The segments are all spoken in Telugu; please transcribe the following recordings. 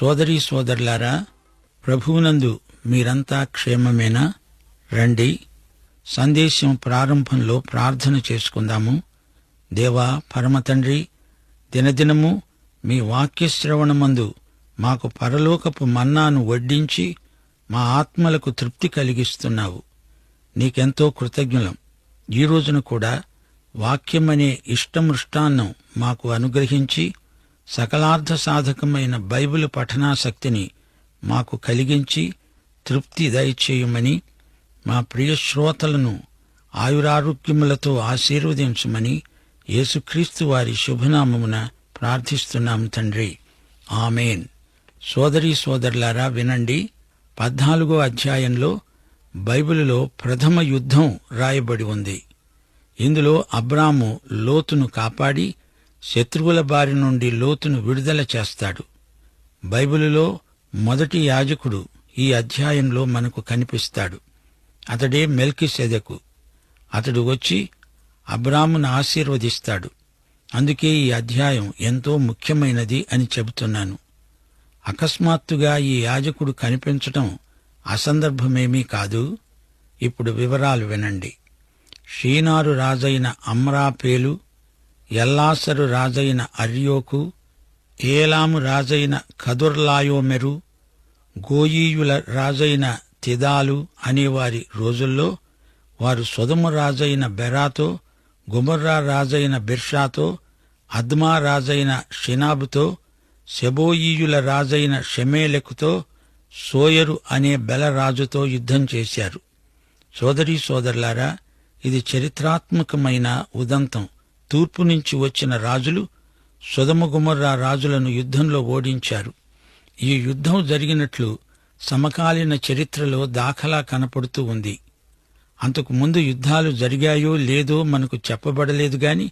సోదరీ సోదరులారా ప్రభువునందు మీరంతా క్షేమమేనా? రండి సందేశం ప్రారంభంలో ప్రార్థన చేసుకుందాము. దేవా పరమతండ్రి దినదినము మీ వాక్యశ్రవణమందు మాకు పరలోకపు మన్నాను వడ్డించి మా ఆత్మలకు తృప్తి కలిగిస్తున్నావు. నీకెంతో కృతజ్ఞులం. ఈ రోజున కూడా వాక్యమనే ఇష్టమృష్టాన్నం మాకు అనుగ్రహించి సకలార్థ సాధకమైన బైబిల్ పఠనాసక్తిని మాకు కలిగించి తృప్తి దయచేయమని మా ప్రియ శ్రోతలను ఆయురారోగ్యములతో ఆశీర్వదించమని యేసుక్రీస్తు వారి శుభనామమున ప్రార్థిస్తున్నాం తండ్రి. ఆమెన్. సోదరీ సోదరులారా వినండి. పద్నాలుగో అధ్యాయంలో బైబిలులో ప్రథమ యుద్ధం రాయబడి ఉంది. ఇందులో అబ్రాము లోతును కాపాడి శత్రువుల బారి నుండి లోతును విడుదల చేస్తాడు. బైబిలులో మొదటి యాజకుడు ఈ అధ్యాయంలో మనకు కనిపిస్తాడు. అతడే మెల్కిసెదెకు. అతడు వచ్చి అబ్రామును ఆశీర్వదిస్తాడు. అందుకే ఈ అధ్యాయం ఎంతో ముఖ్యమైనది అని చెబుతున్నాను. అకస్మాత్తుగా ఈ యాజకుడు కనిపించటం అసందర్భమేమీ కాదు. ఇప్పుడు వివరాలు వినండి. షీనారు రాజైన అమ్రాపేలు ఎల్లాసరు రాజైన అర్యోకు ఏలాము రాజైన కదుర్లాయోమెరు గోయీయుల రాజైన తిదాలు అనేవారి రోజుల్లో వారు సొదము రాజైన బెరాతో గుమర్రా రాజైన బిర్షాతో అద్మా రాజైన షినాబుతో సెబోయీయుల రాజైన షెమేలెకుతో సోయరు అనే బెలరాజుతో యుద్ధం చేశారు. సోదరీ సోదరులారా ఇది చరిత్రాత్మకమైన ఉదంతం. తూర్పు నుంచి వచ్చిన రాజులు సుధమగుమర్రా రాజులను యుద్ధంలో ఓడించారు. ఈ యుద్ధం జరిగినట్లు సమకాలీన చరిత్రలో దాఖలా కనపడుతూ ఉంది. అంతకు ముందు యుద్ధాలు జరిగాయో లేదో మనకు చెప్పబడలేదు గాని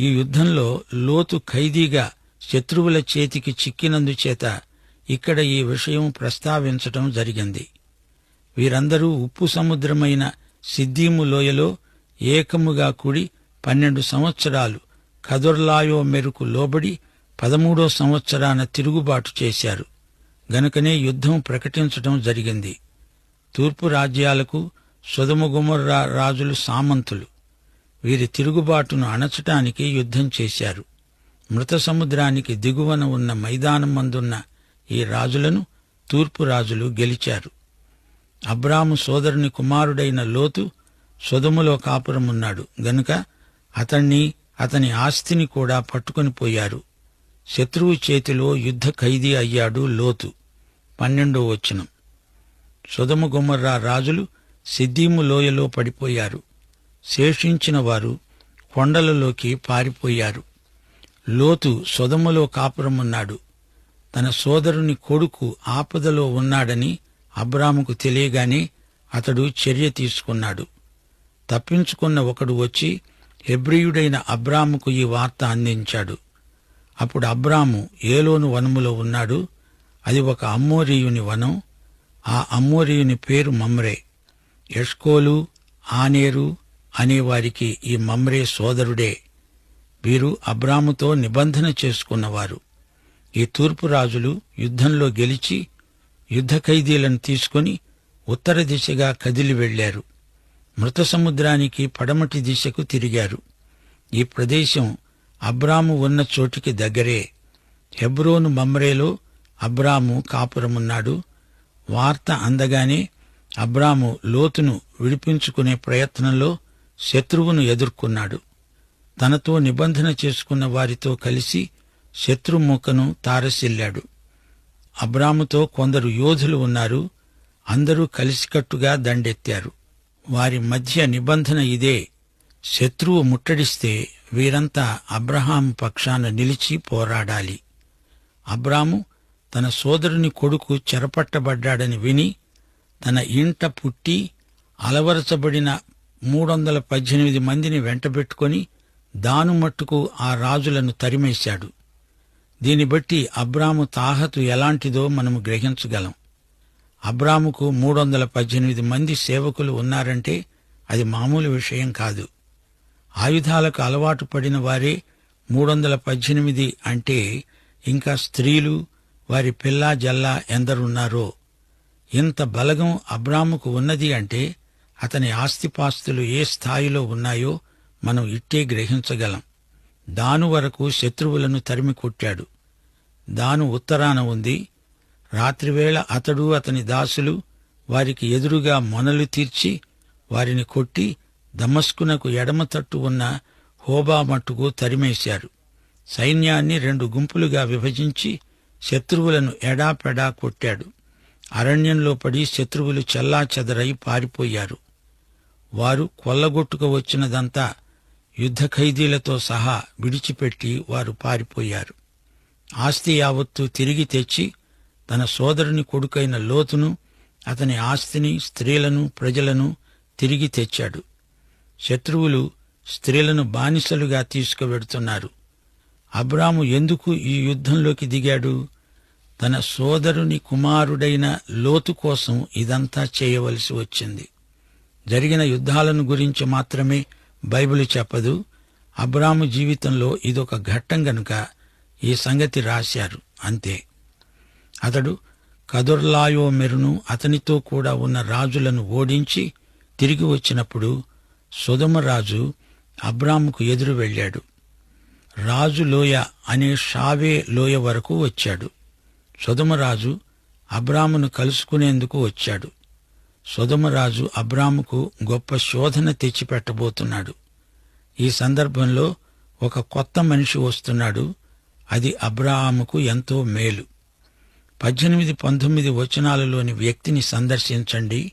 ఈ యుద్ధంలో లోతు ఖైదీగా శత్రువుల చేతికి చిక్కినందుచేత ఇక్కడ ఈ విషయం ప్రస్తావించటం జరిగింది. వీరందరూ ఉప్పు సముద్రమైన సిద్దీము లోయలో ఏకముగా కూడి పన్నెండు సంవత్సరాలు కదుర్లాయో మెరుకు లోబడి పదమూడో సంవత్సరాన తిరుగుబాటు చేశారు. గనుకనే యుద్ధం ప్రకటించటం జరిగింది. తూర్పు రాజ్యాలకు సుధుమగుమర్రా రాజులు సామంతులు. వీరి తిరుగుబాటును అణచటానికి యుద్ధం చేశారు. మృత సముద్రానికి దిగువన ఉన్న మైదానం మందున్న ఈ రాజులను తూర్పు రాజులు గెలిచారు. అబ్రాము సోదరుని కుమారుడైన లోతు సొదుములో కాపురమున్నాడు. గనుక అతణ్ణి అతని ఆస్తిని కూడా పట్టుకొని పోయారు. శత్రువు చేతిలో యుద్ధ ఖైదీ అయ్యాడు లోతు. పన్నెండో వచనం. సుధము గుమ్మర్రా రాజులు సిద్దీము లోయలో పడిపోయారు. శేషించిన వారు కొండలలోకి పారిపోయారు. లోతు సొదములో కాపురమున్నాడు. తన సోదరుని కొడుకు ఆపదలో ఉన్నాడని అబ్రాముకు తెలియగానే అతడు చర్య తీసుకున్నాడు. తప్పించుకున్న ఒకడు వచ్చి హెబ్రియుడైన అబ్రాముకు ఈ వార్త అందించాడు. అప్పుడు అబ్రాము ఏలోను వనములో ఉన్నాడు. అది ఒక అమ్మోరియుని వనం. ఆ అమ్మోరియుని పేరు మమ్రే. ఎష్కోలు ఆనేరు అనేవారికి ఈ మమ్రే సోదరుడే. వీరు అబ్రాముతో నిబంధన చేసుకున్నవారు. ఈ తూర్పు రాజులు యుద్ధంలో గెలిచి యుద్ధ ఖైదీలను తీసుకుని ఉత్తర దిశగా కదిలి వెళ్ళారు మృత సముద్రానికి పడమటి దిశకు తిరిగారు. ఈ ప్రదేశం అబ్రాము ఉన్న చోటికి దగ్గరే. హెబ్రోను మమ్రేలో అబ్రాము కాపురమున్నాడు. వార్త అందగానే అబ్రాము లోతును విడిపించుకునే ప్రయత్నంలో శత్రువును ఎదుర్కొన్నాడు. తనతో నిబంధన చేసుకున్న వారితో కలిసి శత్రుమూకను తారసిల్లాడు. అబ్రాముతో కొందరు యోధులు ఉన్నారు. అందరూ కలిసికట్టుగా దండెత్తారు. వారి మధ్య నిబంధన ఇదే. శత్రువు ముట్టడిస్తే వీరంతా అబ్రహాం పక్షాన నిలిచి పోరాడాలి. అబ్రాము తన సోదరుని కొడుకు చెరపట్టబడ్డాడని విని తన ఇంట పుట్టి అలవరచబడిన మూడొందల పద్దెనిమిది మందిని వెంటబెట్టుకొని దానుమట్టుకు ఆ రాజులను తరిమేశాడు. దీన్ని బట్టి అబ్రాము తాహతు ఎలాంటిదో మనము గ్రహించగలం. అబ్రాముకు మూడొందల పద్దెనిమిది మంది సేవకులు ఉన్నారంటే అది మామూలు విషయం కాదు. ఆయుధాలకు అలవాటు పడిన వారే మూడొందల పద్దెనిమిది అంటే ఇంకా స్త్రీలు వారి పిల్లా జల్లా ఎందరున్నారో. ఇంత బలగం అబ్రాముకు ఉన్నది అంటే అతని ఆస్తిపాస్తులు ఏ స్థాయిలో ఉన్నాయో మనం ఇట్టే గ్రహించగలం. దాను వరకు శత్రువులను తరిమి కొట్టాడు దాను ఉత్తరాన ఉంది రాత్రివేళ అతడు అతని దాసులు వారికి ఎదురుగా మొనలు తీర్చి వారిని కొట్టి దమస్కునకు ఎడమ తట్టు ఉన్న హోబా మట్టుకు తరిమేశారు. సైన్యాన్ని రెండు గుంపులుగా విభజించి శత్రువులను ఎడాపెడా కొట్టాడు. అరణ్యంలో పడి శత్రువులు చెల్లా చెదరై పారిపోయారు. వారు కొల్లగొట్టుకు వచ్చినదంతా యుద్ధ ఖైదీలతో సహా విడిచిపెట్టి వారు పారిపోయారు. ఆస్తి యావత్తు తిరిగి తెచ్చి తన సోదరుని కొడుకైన లోతును అతని ఆస్తిని స్త్రీలను ప్రజలను తిరిగి తెచ్చాడు. శత్రువులు స్త్రీలను బానిసలుగా తీసుకువెడుతున్నారు. అబ్రాము ఎందుకు ఈ యుద్ధంలోకి దిగాడు? తన సోదరుని కుమారుడైన లోతు కోసం ఇదంతా చేయవలసి వచ్చింది. జరిగిన యుద్ధాలను గురించి మాత్రమే బైబిల్ చెప్పదు. అబ్రాము జీవితంలో ఇదొక ఘట్టం గనుక ఈ సంగతి రాశారు. అంతే. అతడు కదుర్లాయో మెరును అతనితో కూడా ఉన్న రాజులను ఓడించి తిరిగి వచ్చినప్పుడు సుధమరాజు అబ్రాముకు ఎదురు వెళ్ళాడు. రాజు లోయ అనే షావే లోయ వరకు వచ్చాడు. సుధమరాజు అబ్రామును కలుసుకునేందుకు వచ్చాడు. సుధమరాజు అబ్రాముకు గొప్ప శోధన తెచ్చిపెట్టబోతున్నాడు. ఈ సందర్భంలో ఒక కొత్త మనిషి వస్తున్నాడు. అది అబ్రాహాముకు ఎంతో మేలు. పద్దెనిమిది పంతొమ్మిది వచనాలలోని వ్యక్తిని సందర్శించండి.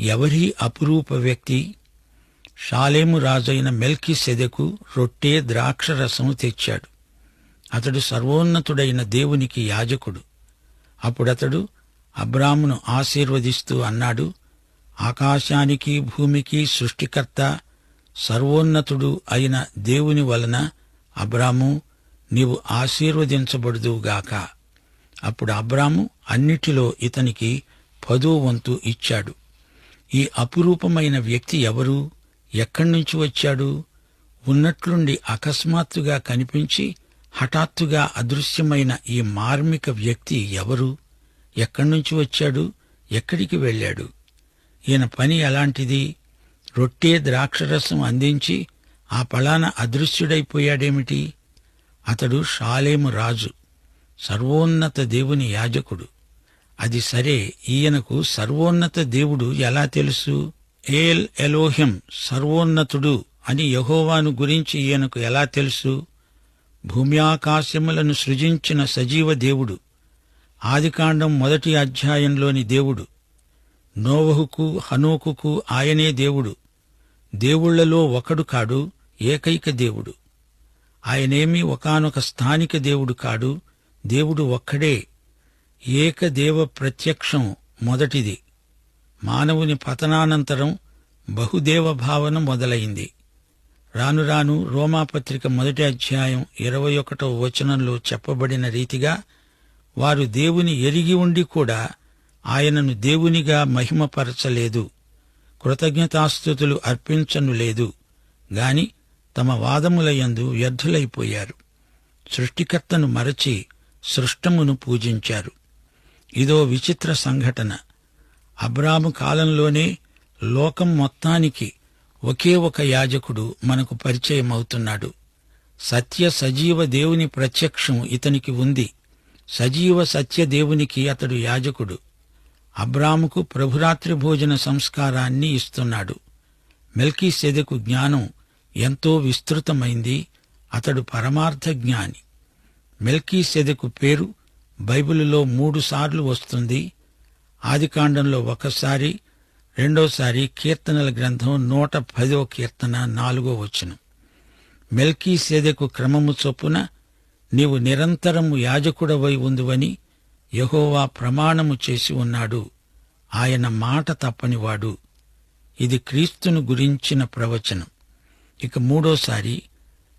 ఎవరి అపురూప వ్యక్తి? షాలేము రాజైన మెల్కి సెదెకు రొట్టె ద్రాక్షరసము తెచ్చాడు. అతడు సర్వోన్నతుడైన దేవునికి యాజకుడు. అప్పుడతడు అబ్రామును ఆశీర్వదిస్తూ అన్నాడు ఆకాశానికి భూమికి సృష్టికర్త సర్వోన్నతుడు అయిన దేవుని వలన అబ్రాము నీవు ఆశీర్వదించబడుదువుగాక. అప్పుడు అబ్రాము అన్నిటిలో ఇతనికి పదో వంతు ఇచ్చాడు. ఈ అపురూపమైన వ్యక్తి ఎవరు? ఎక్కడి నుంచి వచ్చాడు? ఉన్నట్లుండి అకస్మాత్తుగా కనిపించి హఠాత్తుగా అదృశ్యమైన ఈ మార్మిక వ్యక్తి ఎవరు? ఎక్కడి నుంచి వచ్చాడు? ఎక్కడికి వెళ్ళాడు? ఈయన పని ఎలాంటిది? రొట్టె ద్రాక్షరసం అందించి ఆ పళాన అదృశ్యుడైపోయాడేమిటి? అతడు షాలేము రాజు. సర్వోన్నత దేవుని యాజకుడు. అది సరే ఈయనకు సర్వోన్నత దేవుడు ఎలా తెలుసు? ఏల్ ఎలోహిం సర్వోన్నతుడు అని యహోవాను గురించి ఈయనకు ఎలా తెలుసు? భూమ్యాకాశములను సృజించిన సజీవ దేవుడు. ఆదికాండం మొదటి అధ్యాయంలోని దేవుడు. నోవహుకు హనోకుకు ఆయనే దేవుడు. దేవుళ్ళలో ఒకడు కాడు ఏకైక దేవుడు. ఆయనేమీ ఒకానొక స్థానిక దేవుడు కాడు దేవుడు ఒక్కడే ఏకదేవ ప్రత్యక్షం మొదటిది. మానవుని పతనానంతరం బహుదేవ భావన మొదలైంది. రాను రాను రోమాపత్రిక మొదటి అధ్యాయం ఇరవై ఒకటో వచనంలో చెప్పబడిన రీతిగా వారు దేవుని ఎరిగి ఉండి కూడా ఆయనను దేవునిగా మహిమపరచలేదు. కృతజ్ఞతాస్థుతులు అర్పించను లేదు. గాని తమ వాదములయందు వ్యర్థులైపోయారు. సృష్టికర్తను మరచి సృష్టమును పూజించారు. ఇదో విచిత్ర సంఘటన. అబ్రాము కాలంలోనే లోకం మొత్తానికి ఒకే ఒక యాజకుడు మనకు పరిచయమవుతున్నాడు. సత్య సజీవ దేవుని ప్రత్యక్షం ఇతనికి ఉంది. సజీవ సత్య దేవునికి అతడు యాజకుడు. అబ్రాముకు ప్రభురాత్రి భోజన సంస్కారాన్ని ఇస్తున్నాడు. మెల్కీ సెదకు జ్ఞానం ఎంతో విస్తృతమైంది. అతడు పరమార్థ జ్ఞాని మెల్కీ సెదకు పేరు బైబిలులో మూడుసార్లు వస్తుంది. ఆదికాండంలో ఒకసారి రెండోసారి కీర్తనల గ్రంథం నూట పదో కీర్తన నాలుగో వచనం. మెల్కీ సేదకు క్రమము చొప్పున నీవు నిరంతరము యాజకుడవై ఉందువని యహోవా ప్రమాణము చేసి ఉన్నాడు. ఆయన మాట తప్పనివాడు. ఇది క్రీస్తును గురించిన ప్రవచనం. ఇక మూడోసారి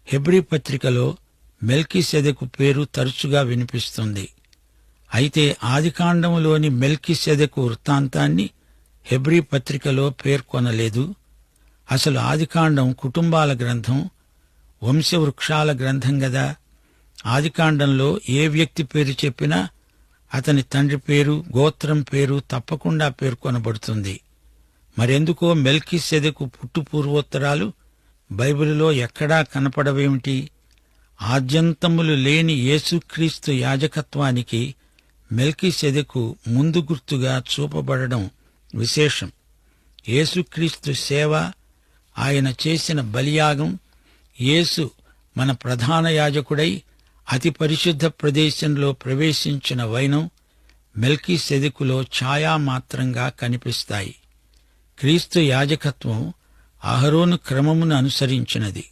హెబ్రీ పత్రికలో మెల్కిసెదకు పేరు తరచుగా వినిపిస్తుంది. అయితే ఆదికాండములోని మెల్కిసెదకు వృత్తాంతాన్ని హెబ్రీ పత్రికలో పేర్కొనలేదు. అసలు ఆదికాండం కుటుంబాల గ్రంథం వంశవృక్షాల గ్రంథం గదా? ఆదికాండంలో ఏ వ్యక్తి పేరు చెప్పినా అతని తండ్రి పేరు గోత్రం పేరు తప్పకుండా పేర్కొనబడుతుంది. మరెందుకో మెల్కిసెదకు పుట్టు పూర్వోత్తరాలు బైబిలులో ఎక్కడా కనపడవేమిటి? ఆద్యంతములు లేని యేసుక్రీస్తు యాజకత్వానికి మెల్కి సెదకు ముందు గుర్తుగా చూపబడడం విశేషం. యేసుక్రీస్తు సేవ ఆయన చేసిన బలియాగం యేసు మన ప్రధాన యాజకుడై అతి పరిశుద్ధ ప్రదేశంలో ప్రవేశించిన వైనం మెల్కీ సెదుకులో ఛాయామాత్రంగా కనిపిస్తాయి. క్రీస్తు యాజకత్వం అహరోను క్రమమును అనుసరించినది.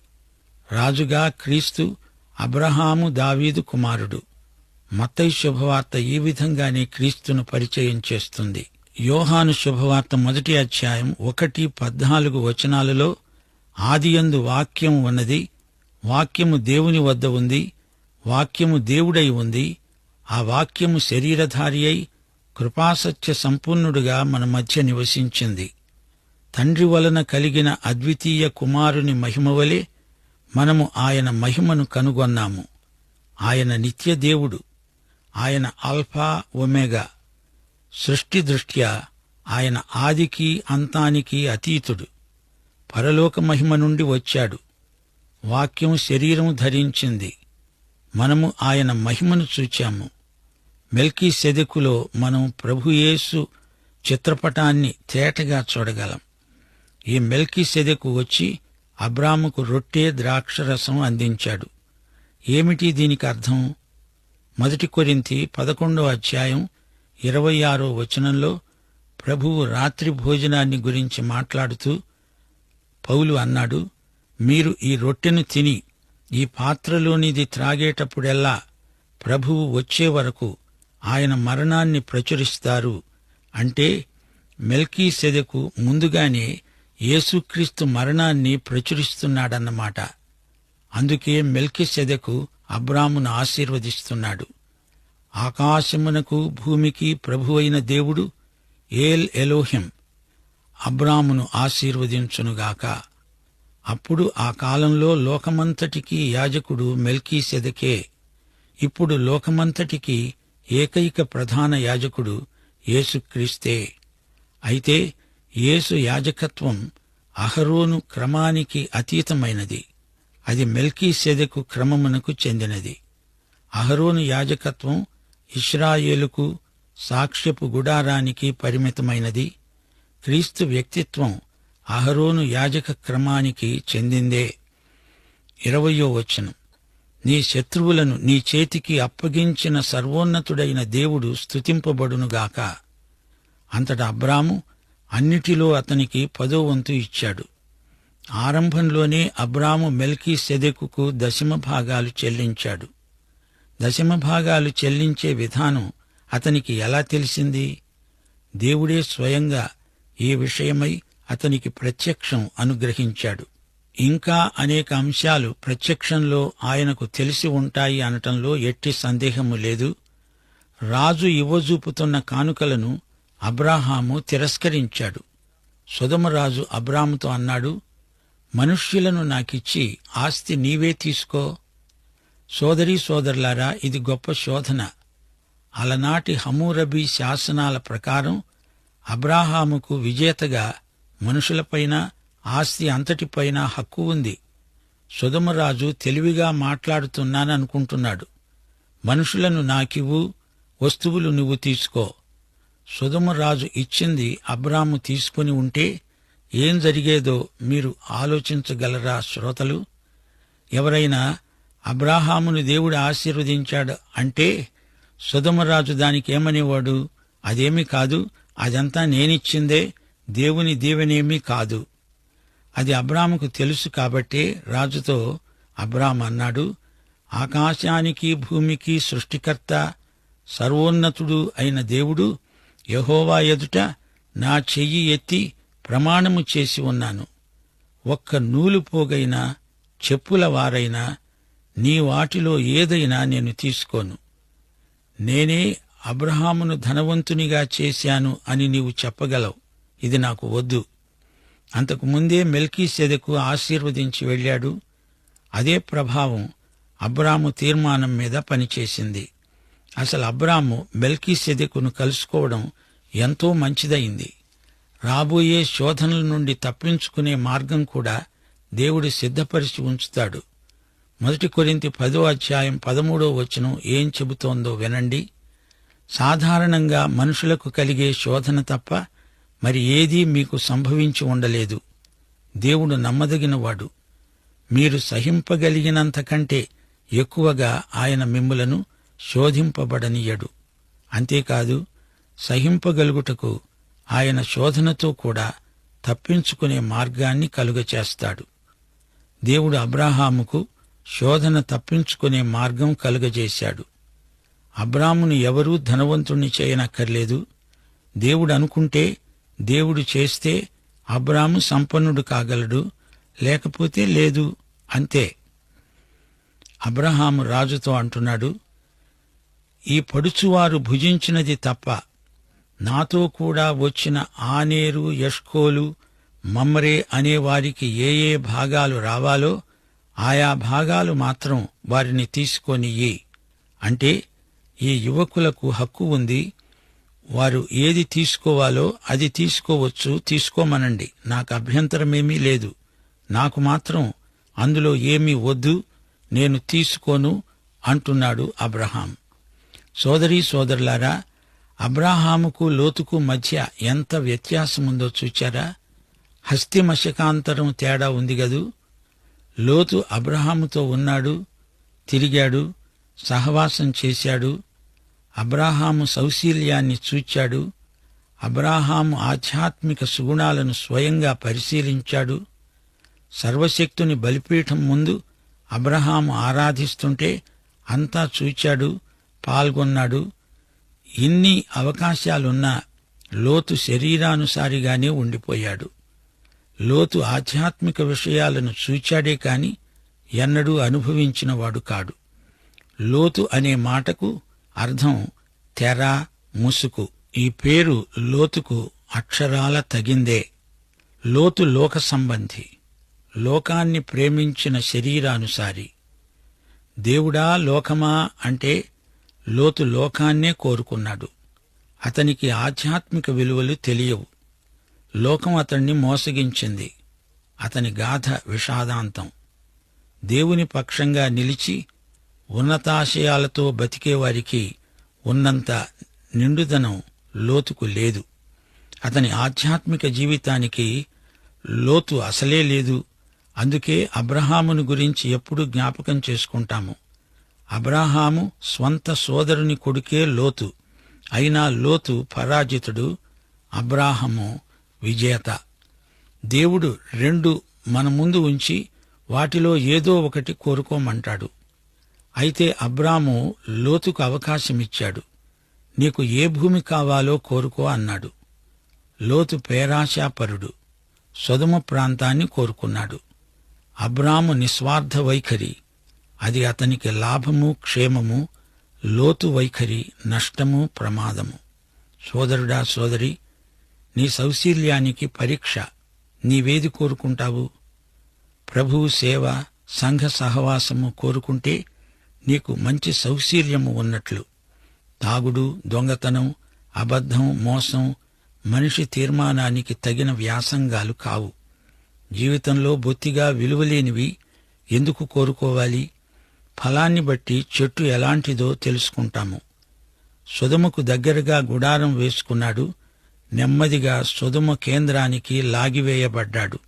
రాజుగా క్రీస్తు అబ్రహాము దావీదు కుమారుడు. మత్తయి శుభవార్త ఈ విధంగానే క్రీస్తును పరిచయం చేస్తుంది. యోహాను శుభవార్త మొదటి అధ్యాయం ఒకటి పద్నాలుగు వచనాలలో ఆదియందు వాక్యం ఉన్నది. వాక్యము దేవుని వద్ద ఉంది. వాక్యము దేవుడై ఉంది. ఆ వాక్యము శరీరధారి అయి కృపాసత్య సంపూర్ణుడుగా మన మధ్య నివసించింది. తండ్రి వలన కలిగిన అద్వితీయ కుమారుని మహిమవలే మనము ఆయన మహిమను కనుగొన్నాము. ఆయన నిత్య దేవుడు. ఆయన ఆల్ఫా ఒమేగా. సృష్టి దృష్ట్యా ఆయన ఆదికి అంతానికి అతీతుడు. పరలోక మహిమ నుండి వచ్చాడు. వాక్యం శరీరం ధరించింది. మనము ఆయన మహిమను చూచాము. మెల్కీ సెదెకులో మనం ప్రభుయేసు చిత్రపటాన్ని తేటగా చూడగలం. ఈ మెల్కీ సెదెకు వచ్చి అబ్రాముకు రొట్టె ద్రాక్షరసం అందించాడు. ఏమిటి దీనికి అర్థం? మొదటి కొరింతి పదకొండో అధ్యాయం ఇరవై ఆరో వచనంలో ప్రభువు రాత్రి భోజనాన్ని గురించి మాట్లాడుతూ పౌలు అన్నాడు మీరు ఈ రొట్టెను తిని ఈ పాత్రలోనిది త్రాగేటప్పుడెల్లా ప్రభువు వచ్చే వరకు ఆయన మరణాన్ని ప్రచురిస్తారు. అంటే మెల్కీ సెదకు ముందుగానే యేసుక్రీస్తు మరణాన్ని ప్రచురిస్తున్నాడన్నమాట. అందుకే మెల్కిసెదకు అబ్రామును ఆశీర్వదిస్తున్నాడు. ఆకాశమునకు భూమికి ప్రభువైన దేవుడు ఏల్ ఎలోహిం అబ్రామును ఆశీర్వదించునుగాక. అప్పుడు ఆ కాలంలో లోకమంతటికి యాజకుడు మెల్కీ సెదకే ఇప్పుడు లోకమంతటికి ఏకైక ప్రధాన యాజకుడు యేసుక్రీస్తే. అయితే యేసు యాజకత్వం అహరోను క్రమానికి అతీతమైనది. అది మెల్కీ సెదకు క్రమమునకు చెందినది. అహరోను యాజకత్వం ఇస్రాయేలుకు సాక్ష్యపు గుడారానికి పరిమితమైనది. క్రీస్తు వ్యక్తిత్వం అహరోను యాజక క్రమానికి చెందిందే. ఇరవయో వచనం. నీ శత్రువులను నీ చేతికి అప్పగించిన సర్వోన్నతుడైన దేవుడు స్తుతింపబడునుగాక. అంతటా అబ్రాము అన్నిటిలో అతనికి పదో వంతు ఇచ్చాడు. ఆరంభంలోనే అబ్రాము మెల్కీ సెదెకుకు దశమ భాగాలు చెల్లించాడు. దశమ భాగాలు చెల్లించే విధానం అతనికి ఎలా తెలిసింది? దేవుడే స్వయంగా ఈ విషయమై అతనికి ప్రత్యక్షం అనుగ్రహించాడు. ఇంకా అనేక అంశాలు ప్రత్యక్షంలో ఆయనకు తెలిసి ఉంటాయి అనటంలో ఎట్టి సందేహము లేదు. రాజు ఇవ్వజూపుతున్న కానుకలను అబ్రాహాము తిరస్కరించాడు. సుధమరాజు అబ్రాముతో అన్నాడు మనుష్యులను నాకిచ్చి ఆస్తి నీవే తీసుకో. సోదరీ సోదరులారా ఇది గొప్ప శోధన. అలనాటి హమూరబీ శాసనాల ప్రకారం అబ్రాహాముకు విజేతగా మనుషులపైన ఆస్తి అంతటిపైన హక్కు ఉంది. సుధమరాజు తెలివిగా మాట్లాడుతున్నాననుకుంటున్నాడు. మనుషులను నాకివ్వు వస్తువులు నువ్వు తీసుకో. సుధమరాజు ఇచ్చింది అబ్రాము తీసుకుని ఉంటే ఏం జరిగేదో మీరు ఆలోచించగలరా శ్రోతలు? ఎవరైనా అబ్రాహామును దేవుడు ఆశీర్వదించాడు అంటే సుధమరాజు దానికి ఏమనేవాడు అదేమీ కాదు అదంతా నేనిచ్చిందే దేవుని దీవెనేమీ కాదు. అది అబ్రాముకు తెలుసు కాబట్టే రాజుతో అబ్రామ్ అన్నాడు ఆకాశానికి భూమికి సృష్టికర్త సర్వోన్నతుడు అయిన దేవుడు యహోవా ఎదుట నా చెయ్యి ఎత్తి ప్రమాణము చేసి ఉన్నాను. ఒక్క నూలు పోగైనా చెప్పుల వారైనా నీ వాటిలో ఏదైనా నేను తీసుకోను. నేనే అబ్రహామును ధనవంతునిగా చేశాను అని నీవు చెప్పగలవు. ఇది నాకు వద్దు. అంతకు ముందే మెల్కీ సెదకు ఆశీర్వదించి వెళ్ళాడు. అదే ప్రభావం అబ్రాము తీర్మానం మీద పనిచేసింది. అసలు అబ్రాము మెల్కీసెదెకును కలుసుకోవడం ఎంతో మంచిదయింది. రాబోయే శోధనల నుండి తప్పించుకునే మార్గం కూడా దేవుడు సిద్ధపరిచి ఉంచుతాడు. మొదటి కొరింతి పదో అధ్యాయం పదమూడో వచనం ఏం చెబుతోందో వినండి. సాధారణంగా మనుషులకు కలిగే శోధన తప్ప మరి ఏదీ మీకు సంభవించి ఉండలేదు. దేవుడు నమ్మదగినవాడు. మీరు సహింపగలిగినంతకంటే ఎక్కువగా ఆయన మిమ్ములను శోధింపబడనీయడు. అంతేకాదు సహింపగలుగుటకు ఆయన శోధనతో కూడా తప్పించుకునే మార్గాన్ని కలుగచేస్తాడు. దేవుడు అబ్రాహాముకు శోధన తప్పించుకునే మార్గం కలుగజేశాడు. అబ్రామును ఎవరూ ధనవంతుణ్ణి చేయనక్కర్లేదు. దేవుడు అనుకుంటే దేవుడు చేస్తే అబ్రాము సంపన్నుడు కాగలడు లేకపోతే లేదు అంతే. అబ్రహాము రాజుతో అంటున్నాడు ఈ పడుచువారు భుజించినది తప్ప నాతో కూడా వచ్చిన ఆనేరు యష్కోలు మమ్మరే అనే వారికి ఏ ఏ భాగాలు రావాలో ఆయా భాగాలు మాత్రం వారిని తీసుకొనియ్యి. అంటే ఈ యువకులకు హక్కు ఉంది. వారు ఏది తీసుకోవాలో అది తీసుకోవచ్చు తీసుకోమనండి. నాకు అభ్యంతరమేమీ లేదు. నాకు మాత్రం అందులో ఏమీ వద్దు నేను తీసుకోను అంటున్నాడు అబ్రహాం. సోదరీ సోదరులారా అబ్రాహాముకు లోతుకు మధ్య ఎంత వ్యత్యాసముందో చూచారా? హస్తిమశకాంతరం తేడా ఉంది గదు లోతు అబ్రహాముతో ఉన్నాడు తిరిగాడు సహవాసం చేశాడు అబ్రాహాము సౌశీల్యాన్ని చూచాడు అబ్రాహాము ఆధ్యాత్మిక సుగుణాలను స్వయంగా పరిశీలించాడు. సర్వశక్తుని బలిపీఠం ముందు అబ్రహాము ఆరాధిస్తుంటే అంతా చూచాడు పాల్గొన్నాడు. ఇన్ని అవకాశాలున్నా లోతు శరీరానుసారిగానే ఉండిపోయాడు. లోతు ఆధ్యాత్మిక విషయాలను చూచాడే కాని ఎన్నడూ అనుభవించినవాడు కాడు. లోతు అనే మాటకు అర్థం తెర ముసుకు ఈ పేరు లోతుకు అక్షరాల తగిందే. లోతు లోక సంబంధి. లోకాన్ని ప్రేమించిన శరీరానుసారి. దేవుడా లోకమా అంటే లోతు లోకాన్నే కోరుకున్నాడు. అతనికి ఆధ్యాత్మిక విలువలు తెలియవు. లోకం అతన్ని మోసగించింది. అతని గాథ విషాదాంతం. దేవుని పక్షంగా నిలిచి ఉన్నతాశయాలతో బతికేవారికి ఉన్నంత నిండుదనం లోతుకు లేదు. అతని ఆధ్యాత్మిక జీవితానికి లోతు అసలే లేదు. అందుకే అబ్రహామును గురించి ఎప్పుడూ జ్ఞాపకం చేసుకుంటాము. అబ్రాహాము స్వంత సోదరుని కొడుకే లోతు. అయినా లోతు పరాజితుడు అబ్రాహము విజేత. దేవుడు రెండు మన ముందు ఉంచి వాటిలో ఏదో ఒకటి కోరుకోమంటాడు. అయితే అబ్రాము లోతుకు అవకాశమిచ్చాడు. నీకు ఏ భూమి కావాలో కోరుకో అన్నాడు. లోతు పేరాశాపరుడు. సొదుమ ప్రాంతాన్ని కోరుకున్నాడు. అబ్రాము నిస్వార్థ వైఖరి. అది అతనికి లాభము క్షేమము లోతు వైఖరి నష్టము ప్రమాదము. సోదరుడా సోదరి నీ సౌశీల్యానికి పరీక్ష నీవేది కోరుకుంటావు. ప్రభువు సేవ సంఘ సహవాసము కోరుకుంటే నీకు మంచి సౌశీల్యము ఉన్నట్లు. తాగుడు దొంగతనం అబద్ధం మోసం మనిషి తీర్మానానికి తగిన వ్యాసంగాలు కావు. జీవితంలో బొత్తిగా విలువలేనివి ఎందుకు కోరుకోవాలి? ఫలాన్ని బట్టి చెట్టు ఎలాంటిదో తెలుసుకుంటాము. సుధముకు దగ్గరగా గుడారం వేసుకున్నాడు. నెమ్మదిగా సుధుమ కేంద్రానికి లాగివేయబడ్డాడు.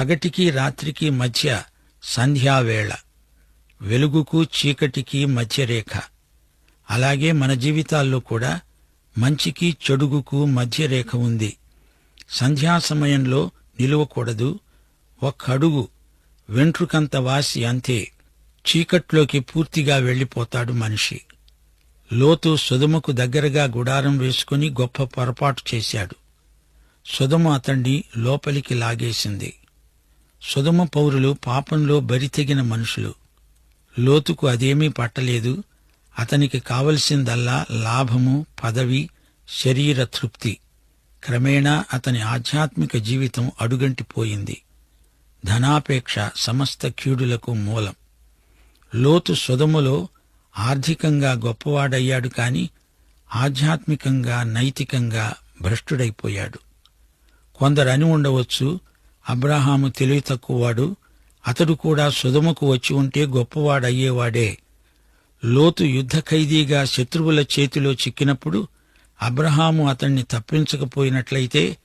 పగటికి రాత్రికి మధ్య సంధ్యావేళ. వెలుగుకు చీకటికి మధ్యరేఖ. అలాగే మన జీవితాల్లో కూడా మంచికి చెడుగుకు మధ్యరేఖ ఉంది. సంధ్యా సమయంలో నిలువకూడదు. ఒక్కడుగు వెంట్రుకంత వాసి అంతే. చీకట్లోకి పూర్తిగా వెళ్ళిపోతాడు మనిషి. లోతు సుధముకు దగ్గరగా గుడారం వేసుకుని గొప్ప పొరపాటు చేశాడు. సుధమ అతణ్ణి లోపలికి లాగేసింది. సుధమ పౌరులు పాపంలో బరితెగిన మనుషులు. లోతుకు అదేమీ పట్టలేదు. అతనికి కావలసిందల్లా లాభము పదవి శరీర తృప్తి. క్రమేణా అతని ఆధ్యాత్మిక జీవితం అడుగంటిపోయింది. ధనాపేక్ష సమస్త కీడులకు మూలం. లోతు సుధములో ఆర్థికంగా గొప్పవాడయ్యాడు కాని ఆధ్యాత్మికంగా నైతికంగా భ్రష్టుడైపోయాడు. కొందరు అని ఉండవచ్చు అబ్రహాము తెలివి తక్కువవాడు అతడు కూడా సుధముకు వచ్చి ఉంటే గొప్పవాడయ్యేవాడే. లోతు యుద్ధ ఖైదీగా శత్రువుల చేతిలో చిక్కినప్పుడు అబ్రహాము అతణ్ణి తప్పించకపోయినట్లయితే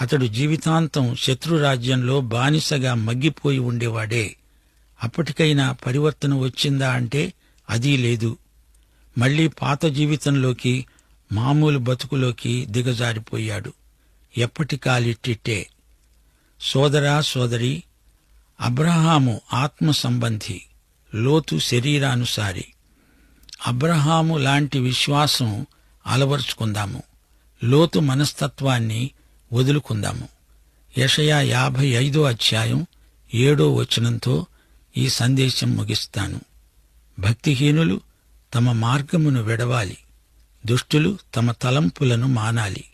అతడు జీవితాంతం శత్రురాజ్యంలో బానిసగా మగ్గిపోయి ఉండేవాడే. అప్పటికైనా పరివర్తన వచ్చిందా అంటే అదీ లేదు. మళ్ళీ పాత జీవితంలోకి మామూలు బతుకులోకి దిగజారిపోయాడు. ఎప్పటి కాలిట్టిట్టే. సోదరా సోదరి అబ్రహాము ఆత్మ సంబంధి లోతు శరీరానుసారి. అబ్రహాము లాంటి విశ్వాసం అలవరుచుకుందాము. లోతు మనస్తత్వాన్ని వదులుకుందాము. యషయా యాభై ఐదో అధ్యాయం ఏడో వచనంతో ఈ సందేశం ముగిస్తాను. భక్తిహీనులు తమ మార్గమును విడవాలి. దుష్టులు తమ తలంపులను మానాలి.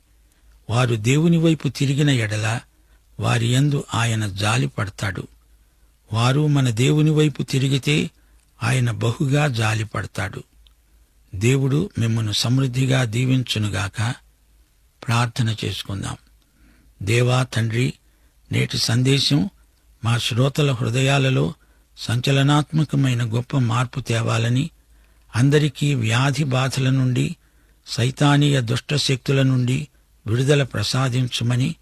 వారు దేవుని వైపు తిరిగిన ఎడల వారి యందు ఆయన జాలి పడతాడు. వారు మన దేవుని వైపు తిరిగితే ఆయన బహుగా జాలి పడతాడు. దేవుడు మిమ్మను సమృద్ధిగా దీవించునుగాక ప్రార్థన చేసుకుందాం. దేవా తండ్రి నేటి సందేశం మా శ్రోతల హృదయాలలో సంచలనాత్మకమైన గొప్ప మార్పు తేవాలని అందరికీ వ్యాధి బాధల నుండి సైతానీయ దుష్ట శక్తుల నుండి విడుదల ప్రసాదించుమని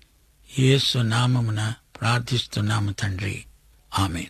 యేసు నామమున ప్రార్థిస్తున్నాము తండ్రి. ఆమెన్.